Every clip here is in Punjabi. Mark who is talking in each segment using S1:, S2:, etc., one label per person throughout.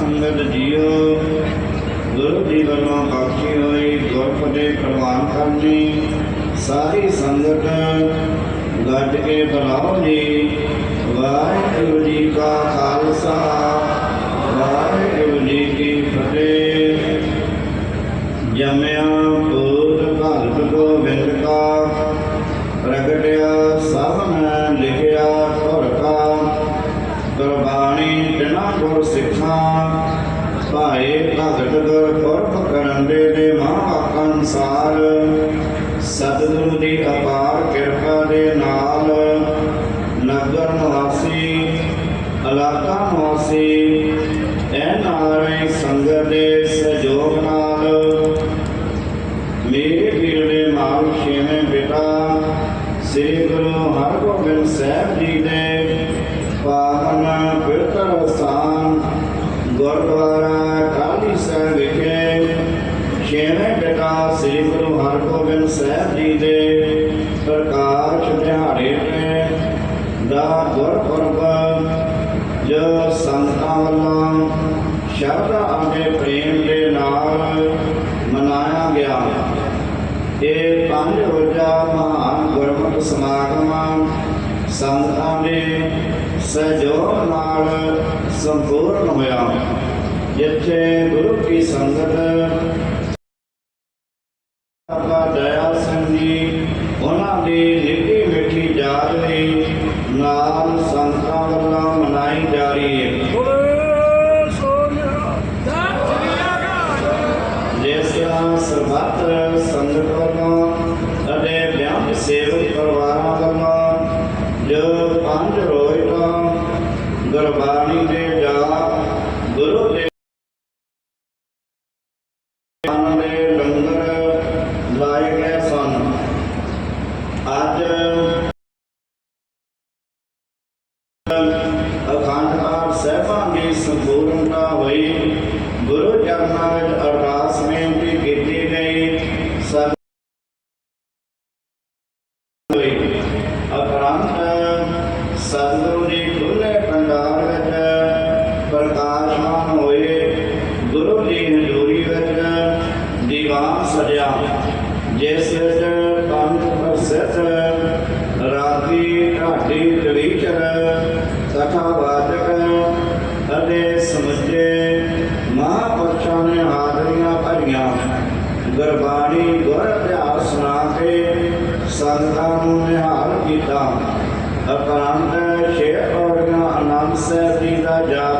S1: ਸੰਗਤ ਜੀਓ, ਗੁਰੂ ਜੀ ਵੱਲੋਂ ਬਖਸ਼ੀ ਹੋਈ ਗੁਰਪਦੇ ਪ੍ਰਵਾਨ ਕਰਨੀ, ਸਾਰੀ ਸੰਗਤ ਗੱਜ ਕੇ ਬੁਲਾਓ ਜੀ। ਵਾਹਿਗੁਰੂ ਜੀ ਕਾ ਖਾਲਸਾ। ਸ੍ਰੀ ਗੁਰੂ ਹਰਗੋਬਿੰਦ ਸਾਹਿਬ ਜੀ ਦੇ ਪਾਵਨ ਪਵਿੱਤਰ ਸਥਾਨ ਗੁਰਦੁਆਰਾ ਕਾਲੀ ਸਾਹਿਬ ਵਿਖੇ ਛੇਵੇਂ ਬੇਟਾ ਸ੍ਰੀ ਗੁਰੂ ਹਰਗੋਬਿੰਦ ਸਾਹਿਬ ਜੀ ਦੇ ਪ੍ਰਕਾਸ਼ ਦਿਹਾੜੇ ਤੇ ਦਾ ਗੁਰਪੁਰਬ ਜੋ ਸੰਤਾਂ ਵੱਲੋਂ ਸ਼ਰਧਾ ਅਤੇ ਪ੍ਰੇਮ ਦੇ ਨਾਲ ਮਨਾਇਆ ਗਿਆ। ਇਹ ਪੰਜ ਵਜਾ ਸੰਤਾਂ ਦੇ ਸਹਿਯੋਗ ਨਾਲ ਸੰਪੂਰਨ ਹੋਇਆ। ਜਿੱਥੇ ਗੁਰੂ ਕੀ ਸੰਗਤ ਬਾਬਾ ਦਇਆ ਸਿੰਘ ਜੀ, ਉਹਨਾਂ ਦੀ ਨਿੱਕੀ ਮਿੱਠੀ ਯਾਦ ਲਈ ਨਾਲ ਸੰਤਾਂ ਵੱਲੋਂ ਮਨਾਈ ਜਾ ਰਹੀ ਹੈ। ਜਿਸ ਤਰ੍ਹਾਂ ਸਰਬੱਤ ਸੰਗਤ ਵੱਲੋਂ ਅਤੇ ਵਿਆਹ ਸੇਵਕ ਪਰਿਵਾਰਾਂ ਸਜਿਆ। ਜਿਸ ਵਿੱਚ ਪੰਜ ਪ੍ਰਸਿੱਧ ਰਾਗੀ, ਢਾਡੀ ਕਵੀਚਰ ਕਥਾ ਵਾਚਕ ਅਤੇ ਸਮੁੱਚੇ ਮਹਾਂਪੁਰਸ਼ਾਂ ਨੇ ਹਾਜ਼ਰੀਆਂ ਭਰੀਆਂ। ਗੁਰਬਾਣੀ ਗੁਰ ਇਤਿਹਾਸ ਸੁਣਾ ਕੇ ਸੰਗਤਾਂ ਨੂੰ ਨਿਹਾਲ ਕੀਤਾ। ਅਪਰੰਤ ਸ਼ੇਰ ਔਰਗਾਂ ਆਨੰਦ ਸਾਹਿਬ ਜੀ ਦਾ ਜਾ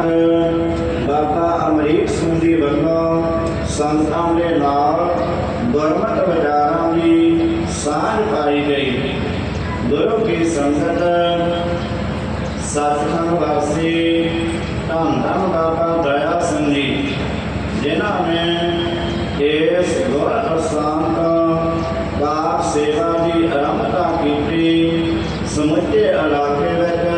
S1: ਬਾਬਾ ਅਮਰੀਕ ਸਿੰਘ ਜੀ ਵੱਲੋਂ ਸੰਤਾਂ ਦੇ ਨਾਲ ਗੁਰਮਤਿ ਵਿਚਾਰਾਂ ਦੀ ਸਾਂਝ ਪਾਈ ਗਈ। ਗੁਰੂ ਕੀ ਸੰਗਤ ਸਤਿਸੰਗ ਵਾਸੀ ਧੰਨ ਧੰਨ ਬਾਬਾ ਦਇਆ ਸਿੰਘ ਜੀ, ਜਿਨ੍ਹਾਂ ਨੇ ਇਸ ਗੁਰ ਅਸਥਾਨ ਤੋਂ ਬਾਪ ਸੇਵਾ ਦੀ ਆਰੰਭਤਾ ਕੀਤੀ। ਸਮੁੱਚੇ ਇਲਾਕੇ ਵਿੱਚ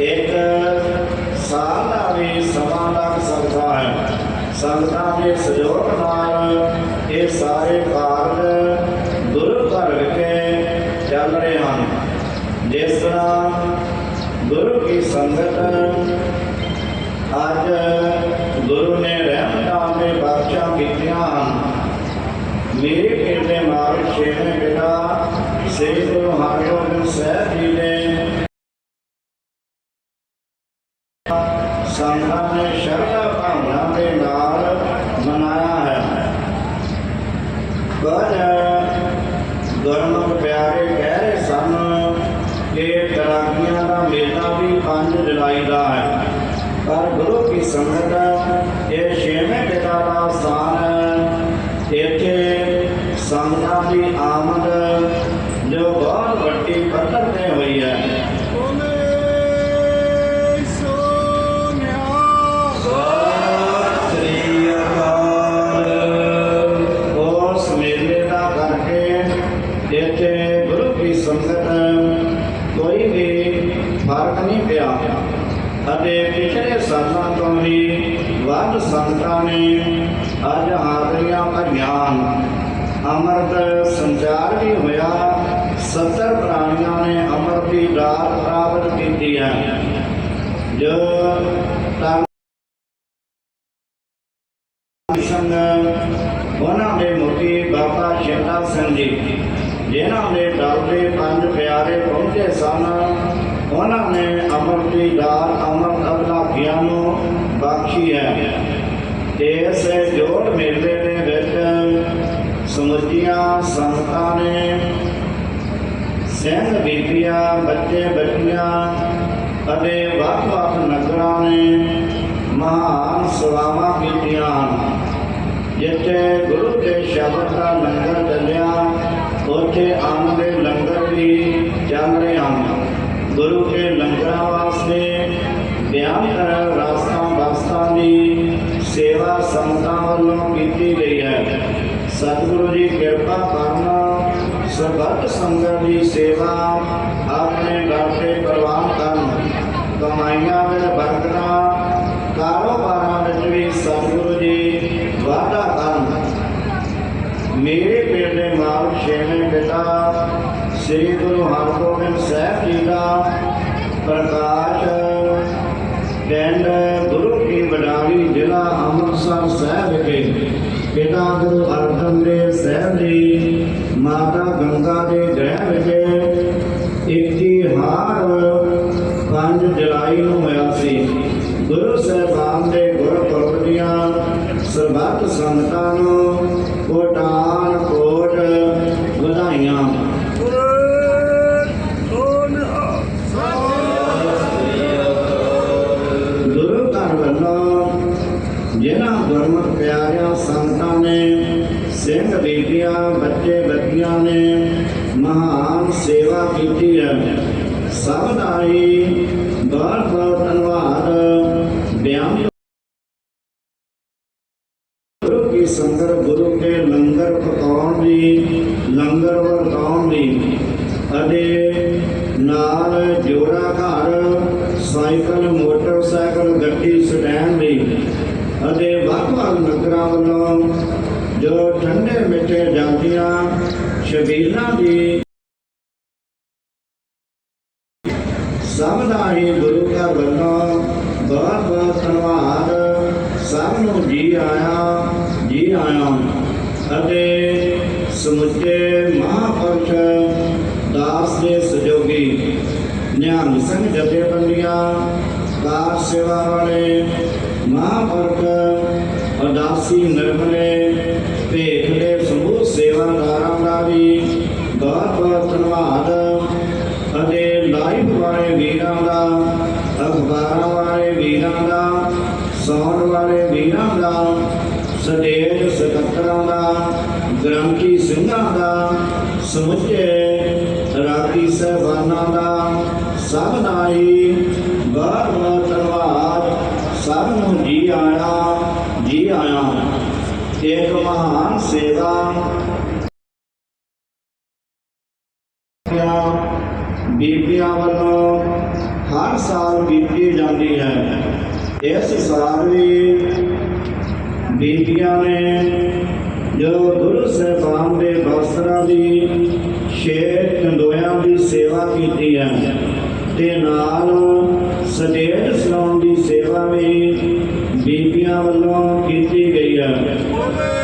S1: ਇੱਕ ਸਾਲ ਦਾ ਵੀ ਸਮਾਂ ਲੱਗ ਸਕਦਾ ਹੈ। ਸੰਗਤਾਂ ਦੇ ਸਹਿਯੋਗ ਨਾਲ ਇਹ ਸਾਰੇ ਕਾਰਜ ਗੁਰੂ ਘਰ ਵਿਖੇ ਚੱਲ ਰਹੇ ਹਨ। ਜਿਸ ਤਰ੍ਹਾਂ ਗੁਰੂ ਕੀ ਸੰਗਤ ਅੱਜ ਗੁਰੂ ਨੇ ਰਹਿਮਤਾਂ ਦੇ ਬਖਸ਼ਾਂ ਕੀਤੀਆਂ ਹਨ। ਮੇਰੇ ਪਿੰਡ ਦੇ ਮਾਲ ਛੇਵੇਂ ਪਿਤਾ ਸ੍ਰੀ ਗੁਰੂ ਹਰਗੋਬਿੰਦ ਸੰਤਾਂ ਨੇ ਸ਼ਰਧਾ ਭਾਵਨਾ ਦੇ ਨਾਲ ਮਨਾਇਆ ਹੈ। ਪਰ ਗੁਰਮੁਖ ਪਿਆਰੇ ਕਹਿ ਰਹੇ ਸਨ ਕਿ ਤਰਾਗੀਆਂ ਦਾ ਮੇਲਾ ਵੀ 5 ਜੁਲਾਈ ਦਾ ਹੈ। ਪਰ ਗੁਰੂ ਕੀ ਸੰਗਤ ਅੱਜ ਹਾਜ਼ਰੀਆਂ ਭਰੀਆਂ ਹਨ। ਅੰਮ੍ਰਿਤ ਸੰਚਾਰ ਵੀ ਹੋਇਆ। 70 ਪ੍ਰਾਣੀਆਂ ਨੇ ਅੰਮ੍ਰਿਤ ਦੀ ਦਾਤ ਪ੍ਰਾਪਤ ਕੀਤੀ ਹੈ। ਜੋ ਤਾਂ ਸੰਗ ਉਹਨਾਂ ਦੇ ਮੁਖੀ ਬਾਬਾ ਸ਼ਿੰਦਾ ਸਿੰਘ ਜੀ, ਜਿਨ੍ਹਾਂ ਦੇ ਦਰ ਦੇ ਪੰਜ ਪਿਆਰੇ ਪਹੁੰਚੇ ਸਨ, ਉਹਨਾਂ ਨੇ ਅਮਰ ਦੀ ਦਾਤ ਅਮਰ ਅਬਲਾ ਗਿਆਨ ਨੂੰ ਬਖਸ਼ੀ ਹੈ। ਇਸ ਜੋੜ ਮੇਲੇ ਦੇ ਵਿੱਚ ਸਮੁੱਚੀਆਂ ਸੰਗਤਾਂ ਨੇ ਸਿੰਘ, ਬੀਬੀਆਂ, ਬੱਚੇ, ਬੱਚੀਆਂ ਅਤੇ ਵੱਖ-ਵੱਖ ਨਗਰਾਂ ਨੇ ਮਹਾਨ ਸੇਵਾਵਾਂ ਕੀਤੀਆਂ ਹਨ। ਜਿੱਥੇ ਗੁਰੂ ਦੇ ਸ਼ਬਦ ਦਾ ਲੰਗਰ ਚੱਲਿਆ, ਉੱਥੇ ਅੰਨ ਦੇ ਲੰਗਰ ਵੀ ਚੱਲ ਰਹੇ ਹਨ। ਗੁਰੂ ਕੇ ਲੰਗਰਾਂ ਵਾਸਤੇ ਬਿਆਨ ਕਰ ਰਾਸਤਾਂ ਬਸਤਾਂ ਦੀ ਸੇਵਾ ਸੰਤਾਂ ਵੱਲੋਂ ਕੀਤੀ ਗਈ ਹੈ। ਸਤਿਗੁਰੂ ਜੀ ਕਿਰਪਾ ਕਰਨ ਸਰਬੱਤ ਸੰਗਤ ਦੀ ਸੇਵਾ ਆਪਣੇ ਦਰ ਤੇ ਪ੍ਰਵਾਨ ਕਰਨ। ਕਮਾਈਆਂ ਵਿੱਚ ਬਰਕਤਾਂ ਕਾਰੋਬਾਰਾਂ ਵਿੱਚ ਵੀ ਸਤਿਗੁਰੂ ਜੀ ਵਾਧਾ ਕਰਨ। ਮੇਰੇ ਪਿੰਡ ਦੇ ਮਾਲਕ ਛੇਵੇਂ ਪਿਤਾ ਸ੍ਰੀ ਗੁਰੂ ਹਰਗੋਬਿੰਦ ਸਾਹਿਬ ਜੀ ਦਾ ਪ੍ਰਕਾਸ਼ ਪਿੰਡ ਗੁਰੂ ਕੀ ਬਡਾਲੀ ਜ਼ਿਲ੍ਹਾ ਅੰਮ੍ਰਿਤਸਰ ਸਾਹਿਬ ਵਿਖੇ ਪਿਤਾ ਗੁਰੂ ਅਰਜਨ ਦੇਵ ਸਾਹਿਬ ਜੀ, ਮਾਤਾ ਗੰਗਾ ਦੇ ਗ੍ਰਹਿ ਵਿਖੇ ਇਤਿਹਾਰ 5 ਜੁਲਾਈ ਨੂੰ ਹੋਇਆ ਸੀ। ਗੁਰੂ ਸਾਹਿਬਾਨ ਦੇ ਗੁਰਪੁਰਬ ਦੀਆਂ ਸਰਬੱਤ ਸੰਗਤਾਂ ਨੂੰ ਸਿੰਘ ਬੀਬੀਆਂ, ਬੱਚੇ ਬੱਚੀਆਂ ਨੇ ਮਹਾਨ ਸੇਵਾ ਕੀਤੀ ਹੈ। ਸਭ ਦਾ ਹੀ ਬਹੁਤ ਬਹੁਤ ਧੰਨਵਾਦ। ਬਿਆਨ ਗੁਰੂ ਕੀ ਸੰਗਤ, ਗੁਰੂ ਕੇ ਲੰਗਰ ਪਕਾਉਣ ਦੀ, ਲੰਗਰ ਵਰਤਾਉਣ ਦੀ ਅਤੇ ਨਾਲ ਜੋੜਾ ਘਰ, ਸਾਈਕਲ, ਮੋਟਰਸਾਈਕਲ, ਗੱਡੀ, ਸਟੈਂਡ ਦੀ ਅਤੇ ਵੱਖ-ਵੱਖ ਨਗਰਾਂ ਵੱਲੋਂ ਜੋ ਠੰਡੇ ਮਿੱਠੇ ਜਾਂਦੀਆਂ ਸ਼ਬੀਲਾਂ ਦੀ ਸਭ ਦਾ ਹੀ ਗੁਰੂ ਘਰ ਵੱਲੋਂ ਬਹੁਤ ਬਹੁਤ ਧੰਨਵਾਦ। ਸਭ ਨੂੰ ਜੀ ਆਇਆ ਜੀ ਆਇਆ। ਅਤੇ ਸਮੁੱਚੇ ਮਹਾਂਪੁਰਸ਼ ਦਾਸ ਦੇ ਸਹਿਯੋਗੀ ਨਿਹੰਗ ਸਿੰਘ ਜਥੇਬੰਦੀਆਂ ਕਾਰ ਸੇਵਾ ਵਾਲੇ ਮਹਾਂਪੁਰਖ ਉਦਾਸੀ ਨਿਰਮਲੇ ਭੇਖ ਦੇ ਸਮੂਹ ਸੇਵਾਦਾਰਾਂ ਦਾ ਵੀ ਬਹੁਤ ਬਹੁਤ ਧੰਨਵਾਦ। ਅਤੇ ਲਾਈਵ ਵਾਲੇ ਵੀਰਾਂ ਦਾ, ਅਖਬਾਰਾਂ ਵਾਲੇ ਵੀਰਾਂ ਦਾ, ਸੌਣ ਵਾਲੇ ਵੀਰਾਂ ਦਾ, ਸਟੇਜ ਸਕੱਤਰਾਂ ਦਾ, ਗ੍ਰੰਥੀ ਸਿੰਘਾਂ ਦਾ, ਸਮੁੱਚੇ ਰਾਗੀ ਸਹਿਬਾਨਾਂ ਦਾ, ਸਭ ਦਾ ਹੀ ਬਹੁਤ ਬਹੁਤ ਧੰਨਵਾਦ। ਸਭ ਨੂੰ ਜੀ ਆਇਆ। ਜੀ ਆਇਆ। ਇੱਕ ਮਹਾਨ ਸੇਵਾ। ਬੀਬੀਆਂ ਵੱਲੋਂ ਹਰ ਸਾਲ ਕੀਤੀ ਜਾਂਦੀ ਹੈ। ਇਸ ਸਾਲ ਵੀ ਬੀਬੀਆਂ ਨੇ ਜੋ ਗੁਰੂ ਸਾਹਿਬਾਨ ਦੇ ਬਸਤਰਾਂ ਦੀ ਛੇ ਕੰਦੋਇਆਂ ਦੀ ਸੇਵਾ ਕੀਤੀ ਹੈ ਤੇ ਨਾਲ ਸਟੇਜ ਸਲਾਉਣ ਦੀ ਸੇਵਾ ਵੀ ਬੀਬੀਆਂ ਵੱਲੋਂ Amen.